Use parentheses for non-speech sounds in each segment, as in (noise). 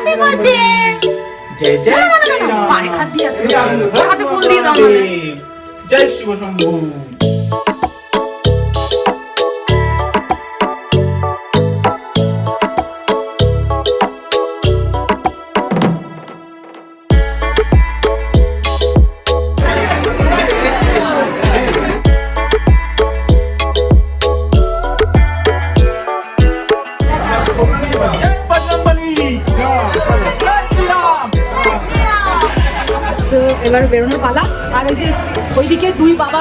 Happy birthday জয় জয় না, না, না, না, শ্রীরাম। পায়ে হাত দিয়ে আসো। শ্রীরাম হাতে ফুল দিয়ে দাও নাহলে। জয় শিব শম্ভু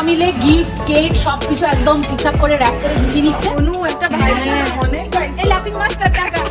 মিলে গিফট কেক সবকিছু একদম ঠিকঠাক করে র্যাপ করে গুছিয়ে নিচ্ছে। অনু একটা ভাই মনে অনেক ভাই এই ল্যাপিং মাস্টার টাটা।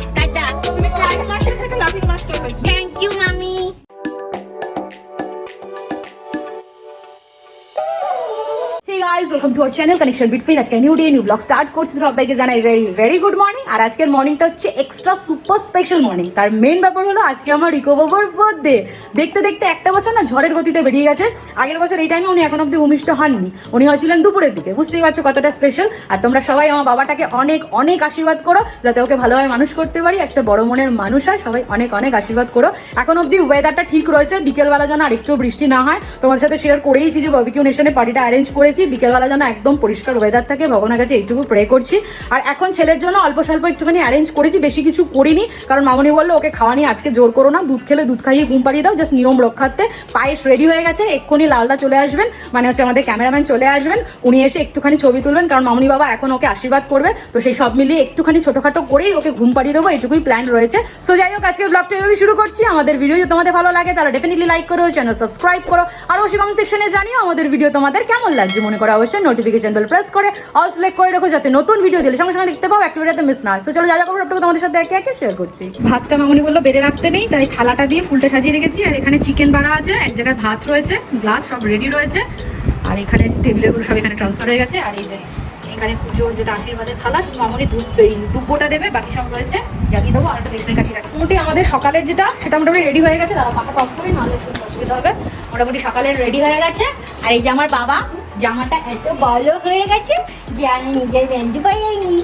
Welcome to our channel, Connection Between আজকে new day new blog start করছি। সবাইকে জানাই ভেরি ভেরি গুড মর্নিং আর আজকের মর্নিংটা হচ্ছে এক্সট্রা সুপার স্পেশাল মর্নিং তার মেন ব্যাপার হলো, আজকে আমার রিকো বাবার বার্থডে দেখতে দেখতে একটা বছর না ঝড়ের গতিতে বেরিয়ে গেছে। আগের বছর এই টাইমে উনি এখন অব্দি ভূমিষ্ঠ হননি। উনি হয়েছিলেন দুপুরের দিকে। বুঝতেই পারছ কতটা স্পেশাল আর তোমরা সবাই আমার বাবাটাকে অনেক অনেক আশীর্বাদ করো। যাতে ওকে ভালোভাবে মানুষ করতে পারি। একটা বড় মনের মানুষ হয়। সবাই অনেক অনেক আশীর্বাদ করো। এখন অব্দি ওয়েদারটা ঠিক রয়েছে। বিকেলবেলা যেন আর একটু বৃষ্টি না হয়। তোমার সাথে শেয়ার করেইছি যে বাবিকিউ নেশনে পার্টিটা অ্যারেঞ্জ করেছি। বিকেলবেলা যেন একদম পরিষ্কার ওয়েদার থাকে, ভগবানের কাছে এইটুকু প্রে করছি। আর এখন ছেলের জন্য অল্প স্বল্প একটুখানি অ্যারেঞ্জ করেছি, বেশি কিছু করিনি। কারণ মামনি বলল, ওকে খাওয়া নিয়ে আজকে জোর করো না, দুধ খেলে দুধ খাইয়ে ঘুম পাড়িয়ে দাও জাস্ট নিয়ম রক্ষার্থে পায়েস রেডি হয়ে গেছে, এক্ষুনি লালদা চলে আসবেন মানে হচ্ছে আমাদের ক্যামেরাম্যান চলে আসবেন, উনি এসে একটুখানি ছবি তুলবেন, কারণ মামনি বাবা এখন ওকে আশীর্বাদ করবে, তো সেই সব মিলিয়ে একটুখানি ছোটোখাটো করেই ওকে ঘুম পাড়িয়ে দেবো এইটুকুই প্ল্যান রয়েছে। সো যাই হোক আজকে ব্লগটা এভাবে শুরু করছি। আমাদের ভিডিও যদি তোমাদের ভালো লাগে, তাহলে ডেফিনেটলি লাইক করো চ্যানেল সাবস্ক্রাইব করো, আর অবশ্যই কমেন্ট সেকশনে জানিও আমাদের ভিডিও তোমাদের কেমন লাগছে, মনে করো অবশ্যই নোটিফিকেশন বেল প্রেস করে। অল সিলেক্ট করে রাখো যাতে নতুন ভিডিও দিলে সঙ্গে সঙ্গে দেখতে পাও অ্যাক্টিভিটিতে মিস না হয়। সো চলো যা যা করব সবটুকু তোমাদের সাথে একে একে শেয়ার করছি। ভাতটা মামনি বলল, বেড়ে রাখতে নেই, তাই থালাটা দিয়ে ফুলটা সাজিয়ে রেখেছি। আর এখানে চিকেন বাড়া আছে, এক জায়গায় ভাত রয়েছে গ্লাস সব রেডি রয়েছে। আর এখানে টেবিলেরগুলো সব এখানে ট্রান্সফার হয়ে গেছে। আর এই যে, এখানে পুজোর যেটা আশীর্বাদের থালা, শুধু মামনি দুব্বোটা দেবে, বাকি সব রয়েছে। জ্বালিয়ে দেবো আর একটা কাঠি রাখি মোটামুটি আমাদের সকালের যেটা, সেটা মোটামুটি রেডি হয়ে গেছে। দাদা পাকা অফ করি, নাহলে একটু অসুবিধা হবে। মোটামুটি সকালের রেডি হয়ে গেছে। আর এই যে আমার বাবা জামাটা এত বড় হয়ে গেছে যে আমি নিজের ব্যান্ড পাইনি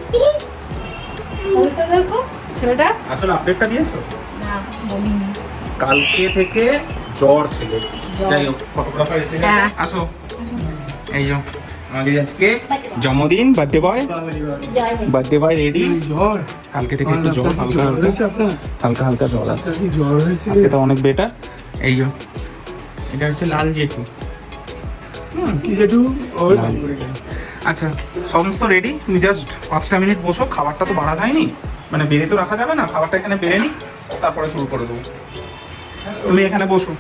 অবস্থা দেখো ছেলেটা। আসলে আপডেটটা দিয়েছ? না বলিনি। কালকে থেকে জ্বর ছিল। যাই হোক ফটোগ্রাফার এসে গেছে। হ্যাঁ। আসো। এই যে আমাদের আজকে জন্মদিন birthday boy birthday boy ready জ্বর। কালকে থেকে একটু জ্বর হালকা হালকা। হালকা হালকা জ্বর আছে। জ্বর আজকে তো অনেক বেটার এই যে এটা হচ্ছে লাল জেঠু। কি জেঠু ওর আচ্ছা সমস্ত রেডি তুমি জাস্ট পাঁচটা মিনিট বসো খাবারটা তো বাড়া যায়নি। মানে বেড়ে তো রাখা যাবে না খাবারটা এখানে বেড়ে নি তারপরে শুরু করে দেবো। তুমি এখানে বসো।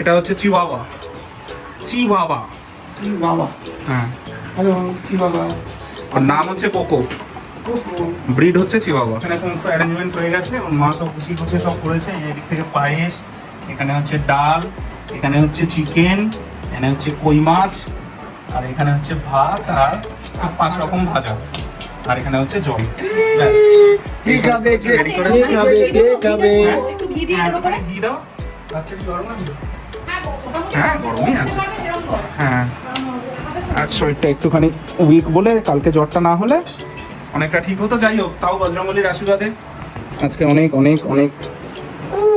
এটা হচ্ছে চিওয়াওয়া। চিওয়াওয়া। কি বাবা হ্যাঁ। হ্যালো বাবা ওর নাম হচ্ছে কোকো। ব্রিড হচ্ছে চিওয়াওয়া। এখানে সমস্ত অ্যারেঞ্জমেন্ট হয়ে গেছে ওর মা সব গুছিয়ে গুছিয়ে সব করেছে এই এদিক থেকে পায়েস এখানে হচ্ছে ডাল এখানে হচ্ছে চিকেন এখানে হচ্ছে কই মাছ আর এখানে হচ্ছে ভাত আর পাঁচ রকম ভাজা আর এখানে হচ্ছে জল। ঘি দিয়ে হ্যাঁ, ঘি দাও। বাচ্চা গরম আছে? হ্যাঁ, গরমই আছে। হ্যাঁ। আর শরীরটা একটুখানি উইক বলে কালকে জ্বরটা না হলে অনেকটা ঠিক হতো। যাই হোক তাও বজরঙ্গলির আশীর্বাদে। আজকে অনেক অনেক অনেক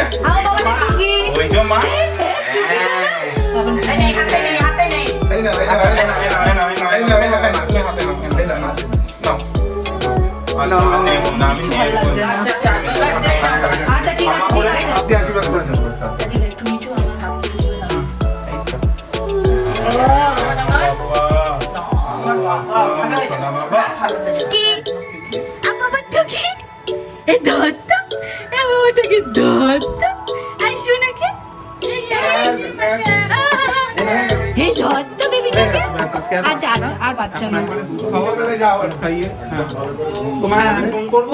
এই ওইটা, ওইটা। আমার বাবার কি ওই যে মা এই না এই না আচ্ছা, এই এই না নাও, এই নাও, এই নাও, এই নাও, এই নাও, এই নাও, এই নাও, তুমি হাতে নাও, এই নাও, নাও। নাও। আচ্ছা, আমি নেব না, আমি কিছু ভালো লাগছে না। নেব। আচ্ছা ঠিক আছে ঠিক আছে আপনি আশীর্বাদ করেছেন দিলে একটু মিঠু আমার হাত দিয়ে দিবে না। সোনা বাবা। কি বাবাটাকে এ দত্ত আর এই বেবিটাকে ব্যাস, আজকে আর আচ্ছা আচ্ছা আর বাচ্চা না। একবারে দুধ খাওয়া, খাইয়ে, হ্যাঁ। তোমায় আমি ফোন করব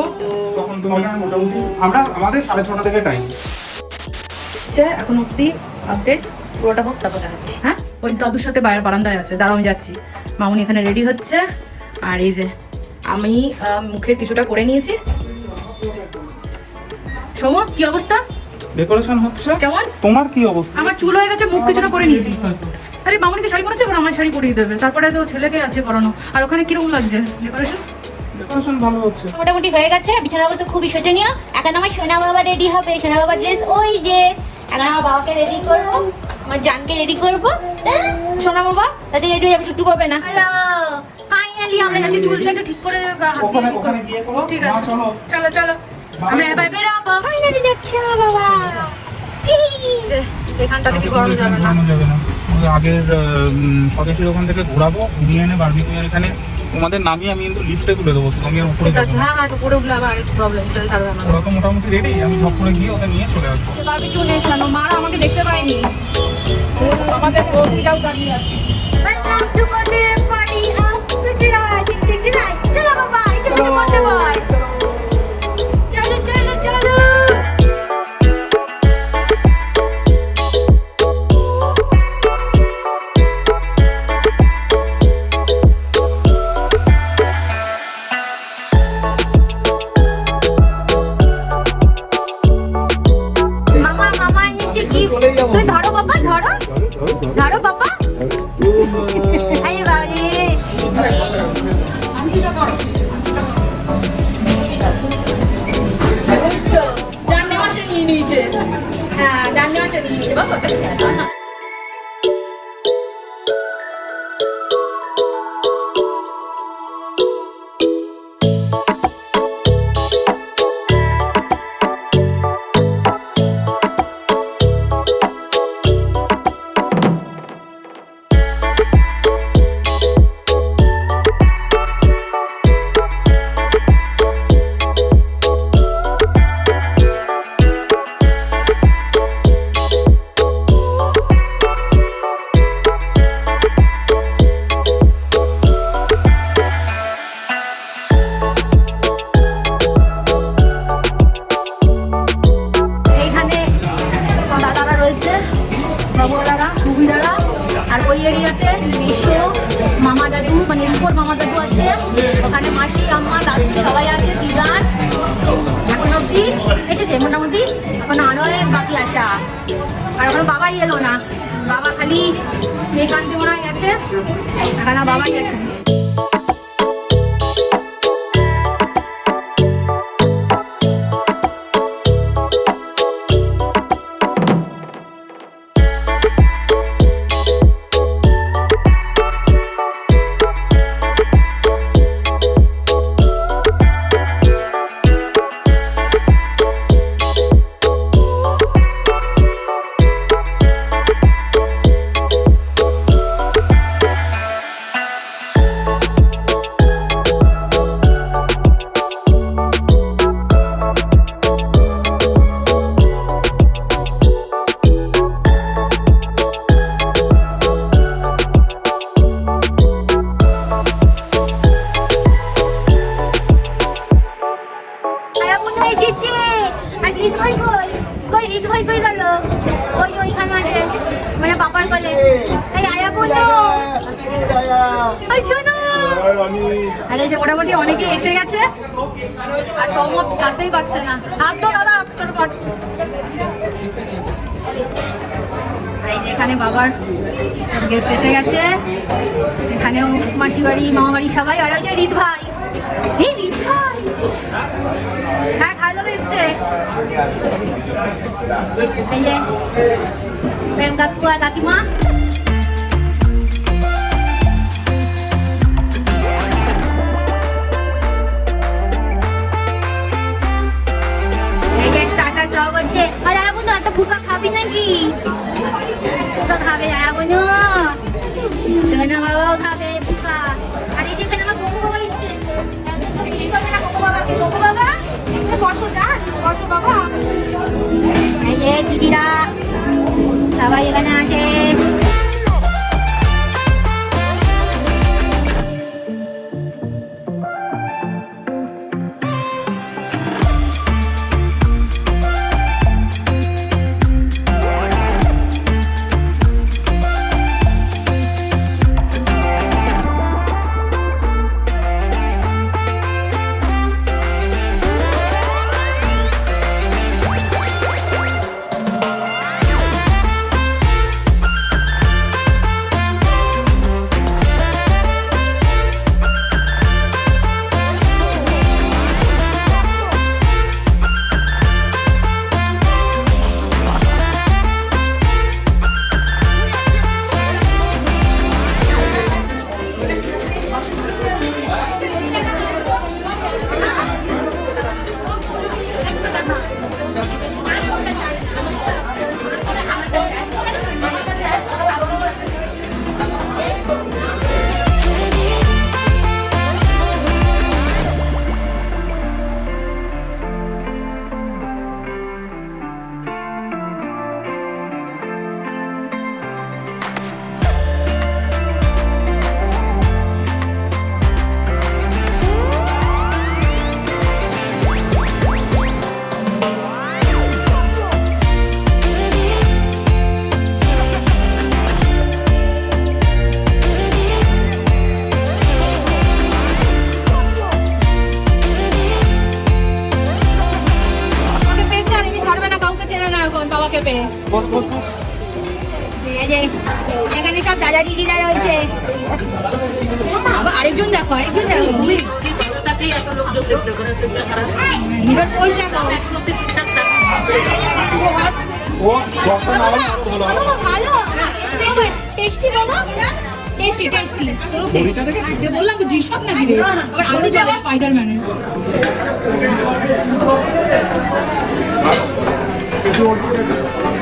তখন তুমি মোটামুটি আমরা আমাদের সাড়ে ছটা থেকে টাইম এখন অব্দি আপডেট পুরোটা হোক তারপর দেখাচ্ছি হ্যাঁ? ওই দাদুর সাথে বাইরে বারান্দায় আছে দাঁড়াও আমি যাচ্ছি। মামুনি এখানে রেডি হচ্ছে। আর এই যে আমি মুখের কিছুটা করে নিয়েছি। সোম কি অবস্থা? ডেকোরেশন হচ্ছে? কেমন? তোমার কি অবস্থা? আমার চুল হয়ে গেছে মুখ কিছুটা করে নিয়েছি। আরে মামুনিকে শাড়ি পরেছে? এবার আমার শাড়ি পরিয়ে দেবে। তারপরে তো ছেলেকে আছে করানো আর ওখানে কীরকম লাগছে? ডেকোরেশন ডেকোরেশন ভালো হচ্ছে। মোটামুটি হয়ে গেছে। বিছানা অবস্থা খুবই শোচনীয়। এখন আমার সোনা বাবা রেডি হবে। সোনা বাবার ড্রেস ওই যে। এখন আমার বাবাকে রেডি করব। আমার জানকে রেডি করব। সোনা বাবা তাতে রেডি হয়ে যাবে। টুকটু না। ফাইনালি আমরা যাচ্ছি। চুলটা একটু ঠিক করে ঠিক আছে। চলো। চলো চলো। আমরা এবার বেরোবো। ফাইনালি যাচ্ছি আমার বাবা। এখানটা থেকে গরম যাবে না। আগের স্বদেশের ওখান থেকে ঘোরাবো ঘুরিয়ে এনে বার্বিকিউ এখানে তোমাদের নামিয়ে আমি কিন্তু লিফটে তুলে দেবো শুধু আমি আর উপরে ঠিক আছে হ্যাঁ হ্যাঁ একটু পরে উঠলে আবার আরেকটু প্রবলেম চলে ছাড়বে না ওরা তো মোটামুটি রেডি আমি ঝপ করে গিয়ে ওদের নিয়ে চলে আসব। বারবিকিউ নেই শোনো মারা আমাকে দেখতে পাইনি আমাদের ওদিকেও দাঁড়িয়ে আছে। মাসে নিয়ে নিয়েছে বাবা এইখানে পাপার কোলে এই আয়া শোনো। আরে যে মোটামুটি অনেকে এসে গেছে। আর সহমত থাকতেই পারছে না। হাত তো দাদা এখানে বাবার এসে গেছে। এখানেও মাসি বাড়ি মামা বাড়ি সবাই। আর ওই যে রিত ভাই। হ্যাঁ খাওয়া দাওয়া এসছে। এই যে প্রেম কাকু আর কাকিমা ফুকা খাবি নাকি ফুকা খাবে আয়া বন্ধু সোনা বাবাও খাবে ফুকা আর এই যে এখানে আমার কোকো বাবা এসছে কোকো বাবাকে কোকো বাবা এখানে বসো যা বসো বাবা এই যে দিদিরা সবাই এখানে আছে বাবাকে ও যখন আবার ভালো। ভালো টেস্টি বাবা? টেস্টি টেস্টি যে বললাম তো জিসব নাকি রে? আবার আগে যাবে স্পাইডারম্যানের হিরো হিরো সবাই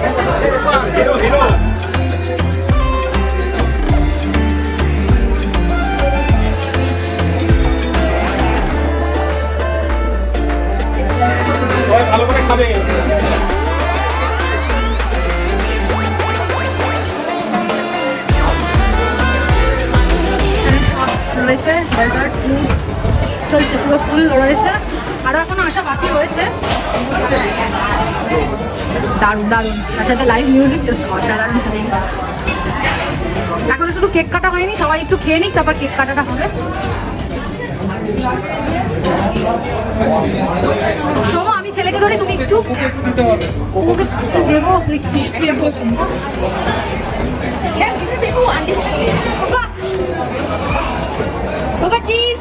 ভালো রয়েছে ডেজার্ট চলছে পুরো ফুল রয়েছে। আরও এখনও আসা বাকি রয়েছে। দারুণ দারুণ। তার সাথে লাইভ মিউজিক জাস্ট অসাধারণ এখনও শুধু কেক কাটা হয়নি, সবাই একটু খেয়ে নিক, তারপর কেক কাটাটা হবে। সোমো, আমি ছেলেকে ধরে, তুমি একটু দেবো দেখছি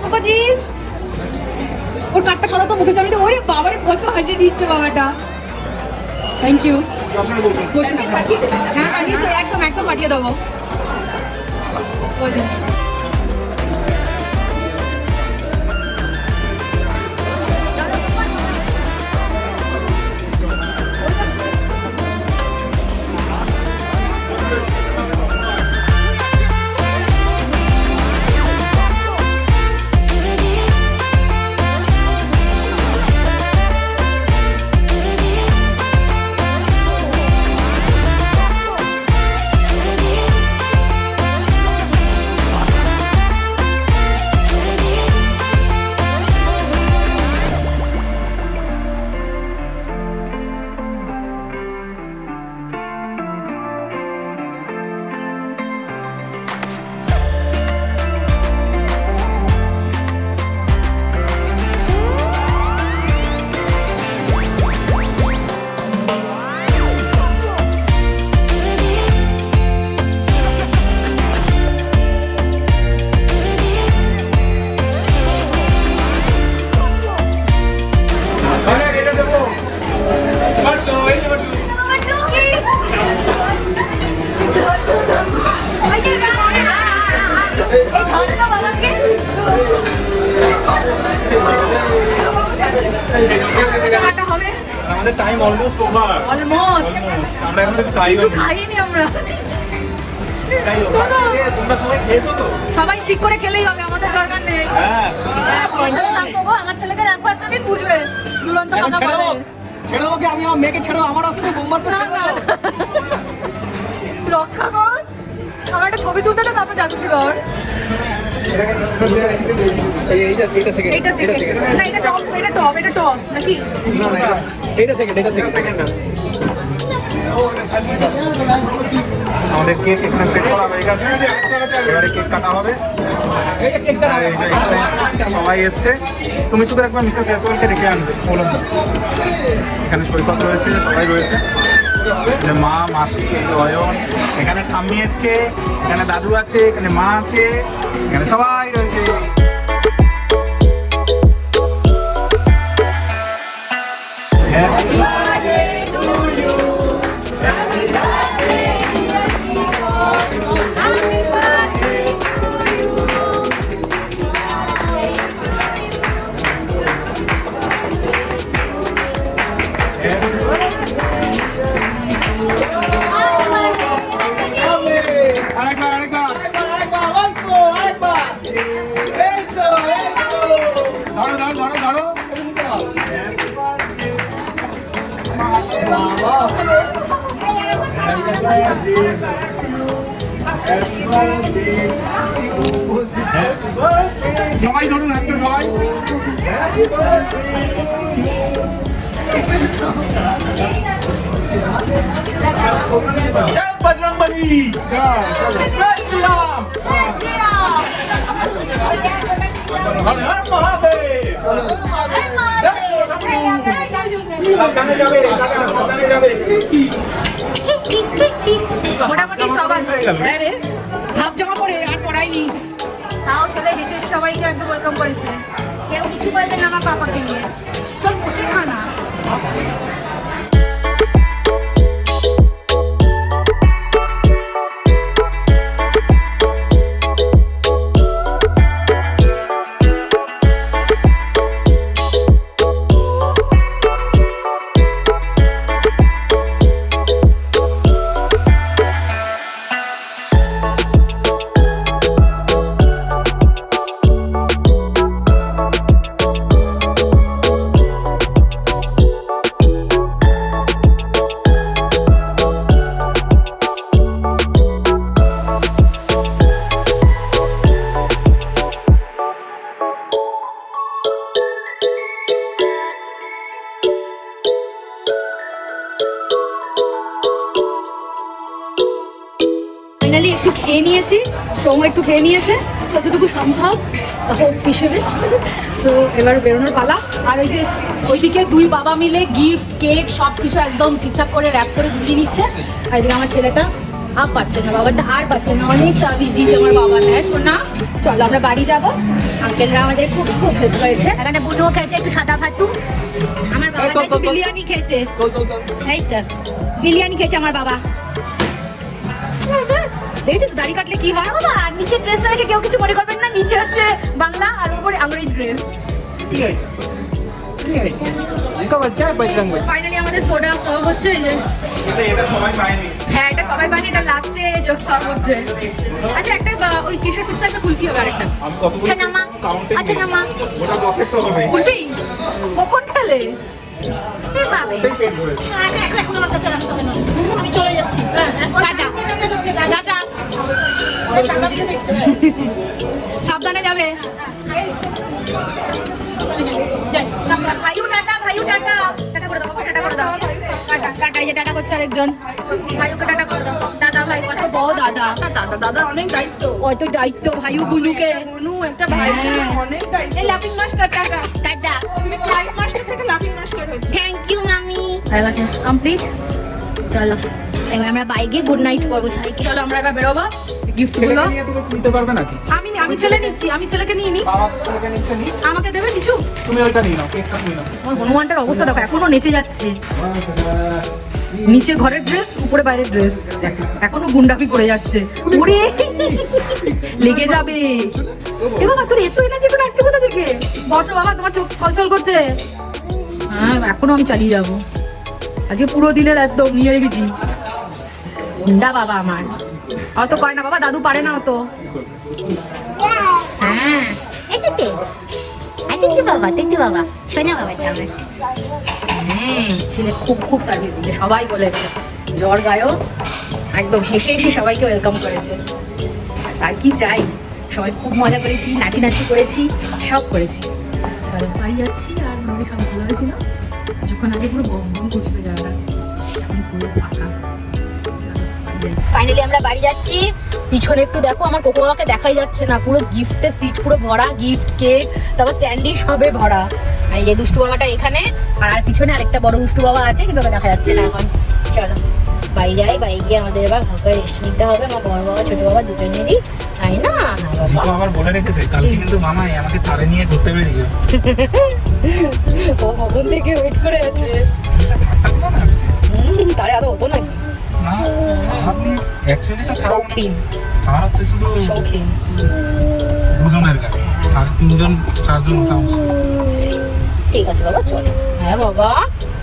বাবা ওর কাটটা সরাতো মুখে সামনে ওরে বাবারে কত হাসি দিচ্ছে বাবাটা। থ্যাংক ইউ হ্যাঁ হ্যাঁ একদম একদম পাঠিয়ে দেবো। হবে? আমাদের টাইম অলমোস্ট ওভার অলমোস্ট আমরা এখন খাই কিছু খাইনি আমরা। তোমরা সবাই খেয়েছো তো? সবাই ঠিক করে খেলেই হবে আমাদের দরকার নেই। হ্যাঁ। হ্যাঁ, পঞ্চাশ শান্ত গো, আমার ছেলেকে রাখব একটা বুঝবে। দুরন্ত কথা বলে। ছেড়ে দেবো আমি আমার মেয়েকে ছেড়ে আমার আসতে বোম্বাস্তে না, ছেড়ে না। রক্ষা কর। আমার একটা ছবি তুলতে দে, তারপর জাদু কর এইটা সেকেন্ড এটা সেকেন্ড না এটা টপ এটা টপ এটা টপ নাকি? না না এটা- সেকেন্ড এটা সেকেন্ড আমাদের কেক এখানে সেট করা হয়ে গেছে। এবারে কেক কাটা হবে। সবাই এসছে। তুমি শুধু একবার মিসেস ইয়াসওয়ালকে ডেকে আনবে বলো এখানে সৈকত রয়েছে সবাই রয়েছে। মা, মাসি, এই অয়ন, এখানে ঠাম্মি এসছে, এখানে দাদু আছে, এখানে মা আছে, এখানে সবাই রয়েছে। Happy সবাই ধরুন হাতটা সবাই জয় বজরংবলী জয় শ্রীরাম হর হর মহাদেব মোটামুটি সবার হয়ে হাফ জামা পরে আর পড়াইনি তাও ছেলে হেসে সবাইকে একদম ওয়েলকাম করেছে। কেউ কিছু বলবে না আমার পাপাকে নিয়ে। চল বসে খানা খেয়ে নিয়েছি সময় একটু খেয়ে নিয়েছে যতটুকু সম্ভব হোস্ট হিসেবে। তো এবার বেরোনোর পালা। আর ওই যে ওইদিকে দুই বাবা মিলে গিফট কেক সব কিছু একদম ঠিকঠাক করে র্যাপ করে গুছিয়ে নিচ্ছে। আর এদিকে আমার ছেলেটা আর পাচ্ছে না বাবাটা আর পাচ্ছে না। অনেক সার্ভিস দিয়েছে আমার বাবা। হ্যাঁ শোনা চলো আমরা বাড়ি যাব। আঙ্কেলরা আমাদের খুব খুব হেল্প করেছে। এখানে বুনুও খেয়েছে একটু সাদা ভাতু। আমার বাবা একটু বিরিয়ানি খেয়েছে। এই তো বিরিয়ানি খেয়েছে আমার বাবা। দেখছ তো দাড়ি কাটলে কি হয়? বাবা নিচে ড্রেসটা দেখে কেউ কিছু মনে করবেন না নিচে হচ্ছে বাংলা আর উপরে আঙুরি ড্রেস ঠিক আছে। ঠিক আছে। কবে জয় বজরংবলী ফাইনালি আমাদের সোডা সার্ভ হচ্ছে এই যে। এটা এটা সবাই পায়নি হ্যাঁ এটা সবাই বানি এটা লাস্টে যোগ সার্ভ হচ্ছে। আচ্ছা একটা বা- ওই কেশর পিস্তা একটা কুলফি হবে আরেকটা। আচ্ছা নামা। কাউন্টে আচ্ছা নামা। ওটা দশের তো হবে। কুলফি? কখন খেলে? আমি চলে যাচ্ছি। হ্যাঁ, টাটা। টাটা। সাবধানে যাবে। Tata ভাইউ tata. টাটা করে দাও টাটা করে দাও। টাটা টাটা। এই যে টাটা করছে আরেকজন। ভাইউকে টাটা করে দাও। দাদা ভাই কত বড় দাদা। দাদা দাদার অনেক দায়িত্ব। কত দায়িত্ব ভাইউ বুনুকে একটা ভাই। অনেক দায়িত্ব। এই লাফিং মাস্টার টাকা টাটা। তুমি ক্লাস মাস্টার থেকে লাফিং মাস্টার হয়েছে। থ্যাংক ইউ মামি। হয়ে কমপ্লিট চলো। এবার আমরা বাইকে গুড নাইট করব সবাইকে। চলো আমরা এবার বেরোবো। গিফটগুলো? নিতে পারবে নাকি? আমি আমি ছেলে নিচ্ছি আমি ছেলেকে নিয়ে নি। আমাকে দেবে কিছু? তুমি ওইটা নিয়ে নাও কেকটা নিয়ে নাও। আমার হনুমানটার অবস্থা দেখো এখনও নেচে যাচ্ছে। নিচে ঘরের ড্রেস উপরে বাইরের ড্রেস এখনও গুন্ডাপি করে যাচ্ছে। ওরে! লেগে যাবে। এ বাবা তোর এত এনার্জি করে আসছে কোথা থেকে? বসো বাবা তোমার চোখ ছলছল করছে। হ্যাঁ এখনও আমি চালিয়ে যাব। আজকে পুরো দিনের একদম নিয়ে রেখেছি। গুন্ডা বাবা আমার। অত করে না বাবা, দাদু পারে না অত। হ্যাঁ। হ্যাঁ হেসে হেসে সবাইকে ওয়েলকাম করেছে। আর কি চাই? সবাই খুব মজা করেছি, নাচি নাচি করেছি, সব করেছি। চলো, বাড়ি যাচ্ছি, আর আমাদের সব ভালো হয়েছিল। কিছুক্ষণ আগে পুরো গম গম করছিল জায়গাটা পুরো ফাঁকা। ফাইনালি আমরা বাড়ি যাচ্ছি। পিছনে একটু দেখো আমার কোকো বাবাকে দেখাই যাচ্ছে না। পুরো গিফটের সিট পুরো ভরা গিফট কেক তারপর স্ট্যান্ডি সবে ভরা। আর এই যে দুষ্টু বাবাটা এখানে আর পিছনে আরেকটা বড় দুষ্টু বাবা আছে কিন্তু ওকে দেখা যাচ্ছে না এখন। চলো বাড়ি যাই বাড়ি গিয়ে আমাদের এবার হালকা রেস্ট নিতে হবে। আমার বড় বাবা ছোট বাবা দুজনেরই তাই না? আবার বলে রেখেছে কালকে কিন্তু মামাই আমাকে তারে নিয়ে ঘুরতে বেরিয়ে (laughs) ও কখন থেকে ওয়েট করে আছে? তারে আরও হতো নাকি? না আপনি অ্যাকচুয়ালি তো শৌখিন। খাওয়া হচ্ছে শুধু শৌখিন। দুজনের গাড়ি আর তিনজন চারজন ওঠা ঠিক আছে বাবা চলো। হ্যাঁ বাবা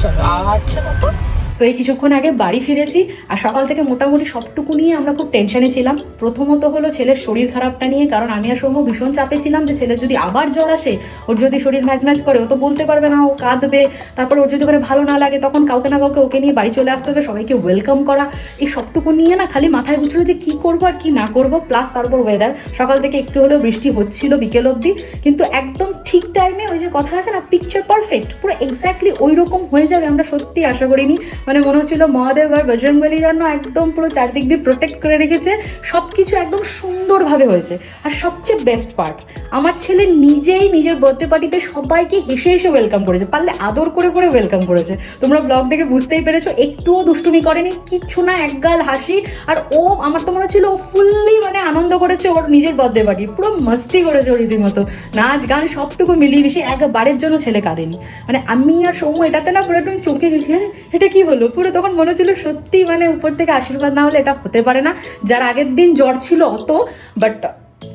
চলো। আচ্ছা বাবা। সো এই কিছুক্ষণ আগে বাড়ি ফিরেছি আর সকাল থেকে মোটামুটি সবটুকু নিয়ে আমরা খুব টেনশনে ছিলাম। প্রথমত হলো ছেলের শরীর খারাপটা নিয়ে, কারণ আমি আর সৌম্য ভীষণ চাপে ছিলাম যে ছেলের যদি আবার জ্বর আসে, ওর যদি শরীর ম্যাচ ম্যাচ করে, ও তো বলতে পারবে না, ও কাঁদবে, তারপর ওর যদি করে ভালো না লাগে, তখন কাউকে না কাউকে ওকে নিয়ে বাড়ি চলে আসতে হবে, সবাইকে ওয়েলকাম করা। এই সবটুকু নিয়ে না খালি মাথায় ঘুরছিল যে কি করব আর কি না করব প্লাস তারপর ওয়েদার সকাল থেকে একটু হলেও বৃষ্টি হচ্ছিল বিকেল অবধি, কিন্তু একদম ঠিক টাইমে ওই যে কথা আছে না পিকচার পারফেক্ট পুরো এক্স্যাক্টলি ওই রকম হয়ে যাবে আমরা সত্যি আশা করিনি। মানে মনে হচ্ছিল মহাদেব আর বজরংবলী যেন একদম পুরো চারদিক দিয়ে প্রোটেক্ট করে রেখেছে সব কিছু একদম সুন্দরভাবে হয়েছে। আর সবচেয়ে বেস্ট পার্ট আমার ছেলে নিজেই নিজের বার্থডে পার্টিতে সবাইকে হেসে হেসে ওয়েলকাম করেছে, পারলে আদর করে করে ওয়েলকাম করেছে। তোমরা ব্লগ দেখে বুঝতেই পেরেছ, একটুও দুষ্টুমি করেনি, কিচ্ছু না একগাল হাসি। আর ও, আমার তো মনে হচ্ছিল ও ফুললি মানে আনন্দ করেছে ওর নিজের বার্থডে পার্টি পুরো মস্তি করেছে ওর রীতিমতো। নাচ গান সবটুকু মিলিয়ে মিশিয়ে একবারের জন্য ছেলে কাঁদেনি। মানে আমি আর সৌম্য এটাতে না পুরো একদম চোখে গেছি হ্যাঁ এটা কি হলো? পুরো তখন মনে হচ্ছিল সত্যি মানে উপর থেকে আশীর্বাদ না হলে এটা হতে পারে না। যার আগের দিন জ্বর ছিল অত বাট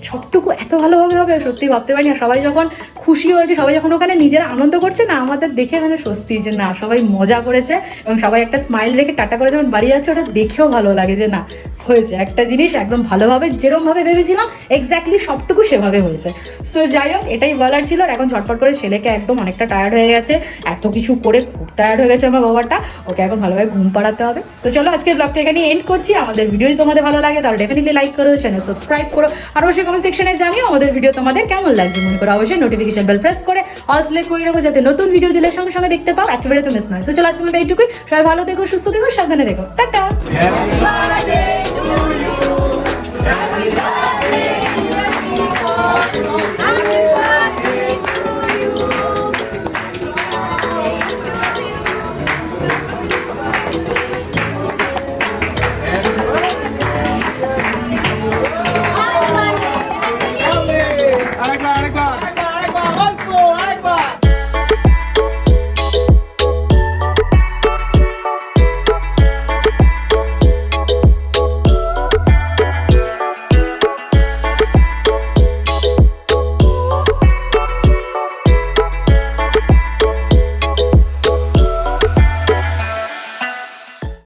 সবটুকু এত ভালোভাবে হবে সত্যি ভাবতে পারি না সবাই যখন খুশি হয়েছে, সবাই যখন ওখানে নিজেরা আনন্দ করছে, না, আমাদের দেখে মানে স্বস্তি যে, না, সবাই মজা করেছে এবং সবাই একটা স্মাইল রেখে টাটা করে যখন বাড়ি যাচ্ছে, ওটা দেখেও ভালো লাগে যে, না, হয়েছে। একটা জিনিস একদম ভালোভাবে, যেরমভাবে ভেবেছিলাম এক্স্যাক্টলি সবটুকু সেভাবে হয়েছে। সো যাই হোক, এটাই বলার ছিল। আর এখন ঝটপট করে ছেলেকে একদম অনেকটা টায়ার্ড হয়ে গেছে। এত কিছু করে খুব টায়ার্ড হয়ে গেছে আমার বাবাটা। ওকে এখন ভালোভাবে ঘুম পাড়াতে হবে। তো চলো আজকে ব্লগটা এখানে এন্ড করছি। আমাদের ভিডিও তোমাদের ভালো লাগে, তাহলে ডেফিনেটলি লাইক করো চ্যানেল সাবস্ক্রাইব করো। আর অবশ্যই কমেন্ট সেকশনে জানিও আমাদের ভিডিও তোমাদের কেমন লাগছে, মনে করো অবশ্যই নোটিফিকেশন বেল প্রেস করে অল সিলেক্ট করে রাখো যাতে নতুন ভিডিও দিলে সঙ্গে সঙ্গে দেখতে পাও, একেবারে তো মিস নয়। সো চলো আজকে মতো এইটুকুই। সবাই ভালো থেকো, সুস্থ থেকো, সাবধানে দেখো টাটা!